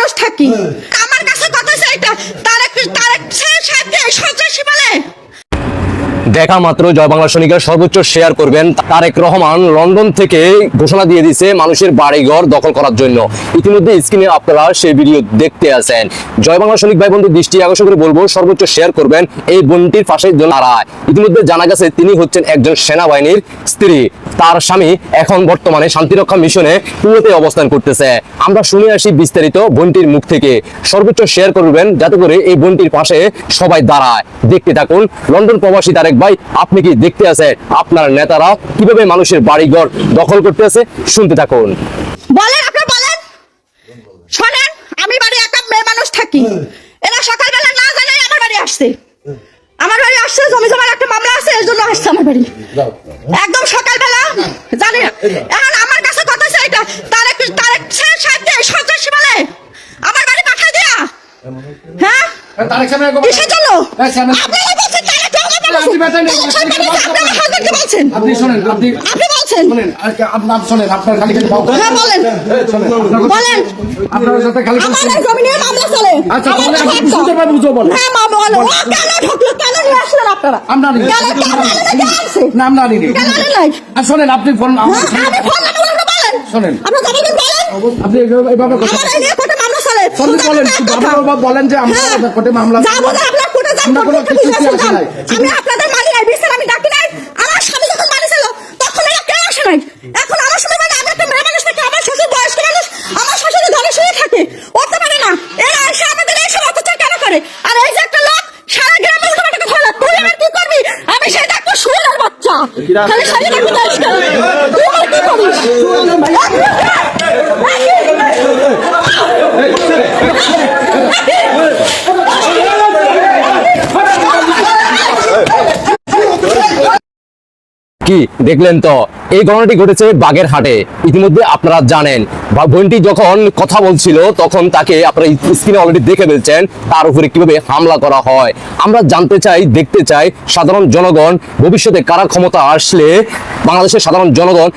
মানুষ থাকি। আমার কাছে কথা সেইটা তারেক তারেক সাথে সন্ত্রাসী বলে দেখা মাত্র জয় বাংলা সৈনিকের সর্বোচ্চ শেয়ার করবেন। তারেক রহমান লন্ডন থেকে ঘোষণা দিয়ে দিছে মানুষের বাড়িঘর দখল করার জন্য। ইতিমধ্যে স্ক্রিনে আপনারা সেই ভিডিও দেখতে আছেন। জয় বাংলা সৈনিক ভাই বন্ধু দৃষ্টি আকর্ষণ করে বলব, সর্বোচ্চ শেয়ার করবেন এই বোনটির পাশে দাঁড়ায় ইতিমধ্যে জানা গেছে তিনি হচ্ছেন একজন সেনাবাহিনীর স্ত্রী। তার স্বামী এখন বর্তমানে শান্তিরক্ষা মিশনে কুয়েতে অবস্থান করতেছে। আমরা শুনে আসি বিস্তারিত বোনটির মুখ থেকে। সর্বোচ্চ শেয়ার করবেন যাতে করে এই বোনটির পাশে সবাই দাঁড়ায়। দেখতে থাকুন, লন্ডন প্রবাসী তারেক ভাই আপনি কি দেখতে আছেন? আপনার নেতারা কীভাবে মানুষের বাড়িঘর দখল করতে আছে? শুনতে থাকুন। বলেন আপনি বলেন। শোনেন আমি বাড়ি একা মেয়ে মানুষ থাকি। এরা সকালবেলা না জানাই আমার বাড়ি আসছে। আমার বাড়ি আসছে জমি জমার একটা মামলা আছে এর জন্য আসছে আমার বাড়ি। একদম সকালবেলা জানি এখন আমার কাছে কথা সেইটা তারেক তারেক সাহেবকে সন্ত্রাসী বলে। আমার বাড়ি পাঠাই দিয়া। হ্যাঁ? তারেক সামনে একবার- কিসের জন্য? হ্যাঁ, বলছেন। আপনি বলছেন। আপনি শোনেন আপনি আপনি বলছেন। শোনেন আপনি আপনি আপনার খালি খালি হ্যাঁ বলেন। শোনেন, বলেন। আপনার সাথে খালি খালি- আমাদের জমিনের মামলা চলে। আচ্ছা, তাহলে আপনি বলেন। হ্যাঁ ও কেন ঢুকলো? কেন নিয়ে আসলেন আপনারা? আমরা নিই। না, আমরা নিই? আর শোনেন আপনি ফোন শোনেন। আপনি কথা বলেন যে আমরা হ্যাঁ। কোর্টে মামলা আমি আপনাদের মানি নাই বিচার আমি ডাকি নাই। আমার স্বামী যখন মানি ছিল তখন এরা কেউ আসে নাই। এখন আমার সময় মানে আমি একটা মেয়ে মানুষ থাকি আমার শ্বশুর বয়স্ক মানুষ আমার শ্বশুর ঘরে শুয়ে থাকে। উঠতে পারে না এরা এসে আমাদের এইসব অত্যাচার কেন করে? আর এই যে একটা লোক সারা গ্রামে উল্টোপাল্টা কথা বলে তুই আমার কি করবি? আমি সেই দেখব শুয়ার বাচ্চা। খালি শাড়ি দেখব দেশ তুই আমার কি করিস? কি? দেখলেন তো এই ঘটনাটি ঘটেছে বাগের হাটে ইতিমধ্যে আপনারা জানেন বোনটি যখন কথা বলছিল, তখন তাকে আপনারা স্ক্রিনে অলরেডি দেখে ফেলছেন তার উপরে কীভাবে হামলা করা হয়। আমরা জানতে চাই, দেখতে চাই, সাধারণ জনগণ ভবিষ্যতে কারা ক্ষমতা আসলে বাংলাদেশের সাধারণ জনগণ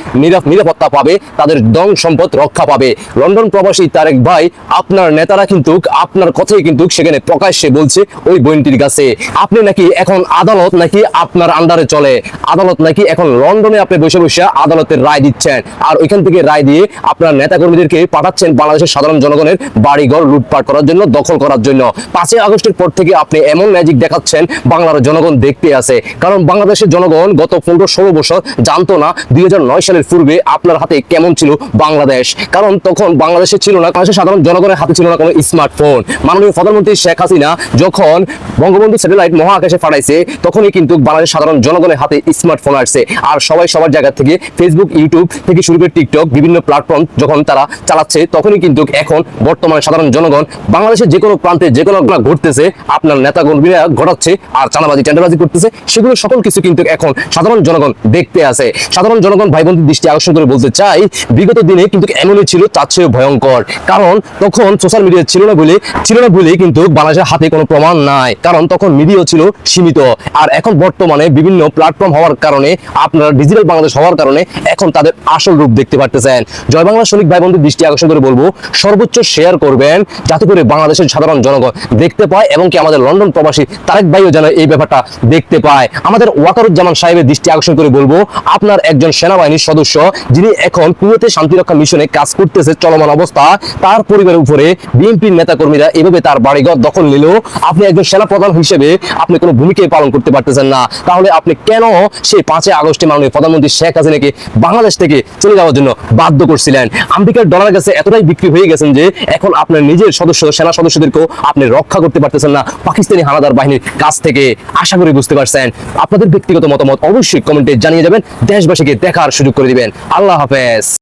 নিরাপত্তা পাবে, তাদের দন সম্পদ রক্ষা পাবে। লন্ডন প্রবাসী তারেক ভাই, আপনার নেতারা কিন্তু, আপনার কথাই কিন্তু সেখানে প্রকাশ্যে বলছে ওই বোনটির কাছে। আপনি নাকি এখন আদালত নাকি আপনার আন্ডারে চলে? আদালত নাকি এখন লন্ডনে আপনি বসে বসে আদালতের রায় দিচ্ছেন? আর ওইখান থেকে রায় দিয়ে আপনার নেতাকর্মীদেরকে পাঠাচ্ছেন বাংলাদেশের সাধারণ জনগণের বাড়িঘর লুটপাট করার জন্য, দখল করার জন্য। পাঁচই আগস্টের পর থেকে আপনি এমন ম্যাজিক দেখাচ্ছেন, বাংলার জনগণ দেখতে আছে। কারণ বাংলাদেশের জনগণ গত পনেরো ষোলো বছর জানতো না দুই হাজার নয় সালের পূর্বে আপনার হাতে কেমন ছিল বাংলাদেশ। কারণ তখন বাংলাদেশে ছিল না, বাংলাদেশের সাধারণ জনগণের হাতে ছিল না কোনো স্মার্টফোন মাননীয় প্রধানমন্ত্রী শেখ হাসিনা যখন বঙ্গবন্ধু স্যাটেলাইট মহাকাশে পাঠাইছে, তখনই কিন্তু বাংলাদেশের সাধারণ জনগণের হাতে স্মার্টফোন আসছে। আর সবাই সবার জায়গা থেকে ফেসবুক ইউটিউব থেকে শুরু করে টিকটক বিভিন্ন প্ল্যাটফর্ম যখন তারা চালাচ্ছে, তখনই কিন্তু এখন বর্তমানে সাধারণ জনগণ বাংলাদেশের যে কোনো প্রান্তে যে কোনো ঘটতেছে, আপনার নেতা কর্মীরা ঘটাচ্ছে আর চাঁদাবাজি, টেন্ডারবাজি করতেছে, সেগুলো সকল কিছু কিন্তু এখন সাধারণ জনগণ দেখতে আছে। সাধারণ জনগণ ভাই বন্ধুর দৃষ্টি আকর্ষণ করে বলতে চাই, বিগত দিনে কিন্তু এমনই ছিল, তার চেয়ে ভয়ঙ্কর। কারণ তখন সোশ্যাল মিডিয়া ছিল না বলে, ছিল না বলে কিন্তু বাংলাদেশের হাতে কোনো প্রমাণ নাই। কারণ তখন মিডিয়া ছিল সীমিত। আর এখন বর্তমানে বিভিন্ন প্ল্যাটফর্ম হওয়ার কারণে, আপনারা ডিজিটাল বাংলাদেশ হওয়ার কারণে এখন তাদের আসল রূপ দেখতে পারতেছেন। জয় বাংলা, সৈনিক ভাই বন্ধুর দৃষ্টি আকর্ষণ করে বলব, সর্বোচ্চ শেয়ার করবেন যাতে করে বাংলাদেশের সাধারণ জনগণ দেখতে পায় এবং কি আমাদের লন্ডন প্রবাসী তারেক ভাইও যেন এই ব্যাপারটা দেখতে পায়। আমাদের ওয়াকারুজ্জামান সাহেবের দৃষ্টি আকর্ষণ করে বলব, আপনার একজন সেনাবাহিনীর সদস্য যিনি এখন কুয়েতে শান্তিরক্ষা মিশনে কাজ করতেছে, চলমান অবস্থা, তার পরিবারের উপরে বিএনপির নেতা কর্মীরা এভাবে তার বাড়িঘর দখল নিলেও আপনি একজন সেনা প্রধান হিসেবে আপনি কোনো ভূমিকাই পালন করতে পারতেছেন না। তাহলে আপনি কেন সেই পাঁচই আগস্টে মাননীয় প্রধানমন্ত্রী শেখ হাসিনাকে বাংলাদেশ থেকে চলে যাওয়ার জন্য বাধ্য করছিলেন? আমেরিকার ডলার কাছে এতটাই বিক্রি হয়ে গেছেন যে এখন আপনার নিজের সদস্য, সেনা সদস্যদেরকেও আপনি রক্ষা করতে পারতেছেন না। পাকিস্তানি হানাদার বাহিনীর কাছ থেকে আশা করি বুঝতে পারছেন। আপনাদের ব্যক্তিগত মতামত অবশ্যই কমেন্টে জানিয়ে যাবেন। দেশবাসীকে দেখার সুযোগ করে দিবেন। আল্লাহ হাফেজ।